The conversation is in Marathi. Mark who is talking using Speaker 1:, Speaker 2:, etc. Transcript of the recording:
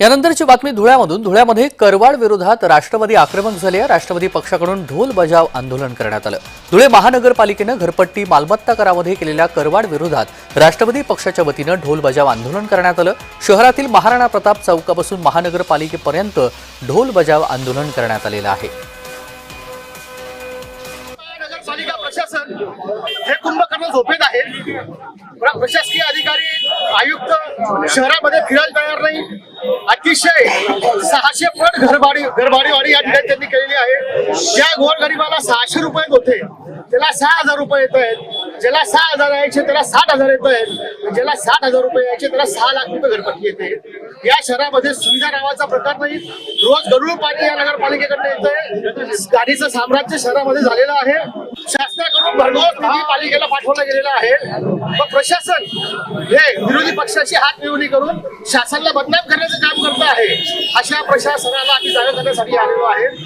Speaker 1: यानंतरची बातमी धुळ्यामधून. धुळ्यामध्ये करवाड विरोधात राष्ट्रवादी आक्रमक झाले. राष्ट्रवादी पक्षाकडून ढोल बजाव आंदोलन करण्यात आलं. धुळे महानगरपालिकेनं घरपट्टी मालमत्ता करामध्ये केलेल्या करवाड विरोधात राष्ट्रवादी पक्षाच्या वतीनं ढोल बजाव आंदोलन करण्यात आलं. शहरातील महाराणा प्रताप चौकापासून महानगरपालिकेपर्यंत ढोल बजाव आंदोलन करण्यात आलेलं आहे.
Speaker 2: प्रशासन हे कुंभकर्ण झोपेत आहे. प्रशासकीय अधिकारी आयुक्त शहरामध्ये फिरायला तयार नाही अतिशय सहाशे पट घरभाडी घरभाडीवाढी या ठिकाणी त्यांनी केलेली आहे. ज्या गोरगरिबाला सहाशे रुपये होते त्याला सहा हजार रुपये येत आहेत. ज्याला सहा हजार यायचे त्याला साठ हजार येत आहेत. ज्याला साठ हजार रुपये यायचे त्याला सहा लाख रुपये घरपट्टी येते. या शहरामध्ये सुविधा नावाचा प्रकार नाही. रोज गरुळ पाणी या नगरपालिकेकडून येत आहे गाडीचं साम्राज्य शहरामध्ये झालेलं आहे. शासनाकडून भरघोस निधी पालिकेला पाठवला गेलेला आहे. व प्रशासन हे विरोधी पक्षाची हात मिळवणी करून शासनाला बदनाम करण्याचं काम करत आहे. अशा प्रशासनाला आम्ही जागा करण्यासाठी आलेलो आहे.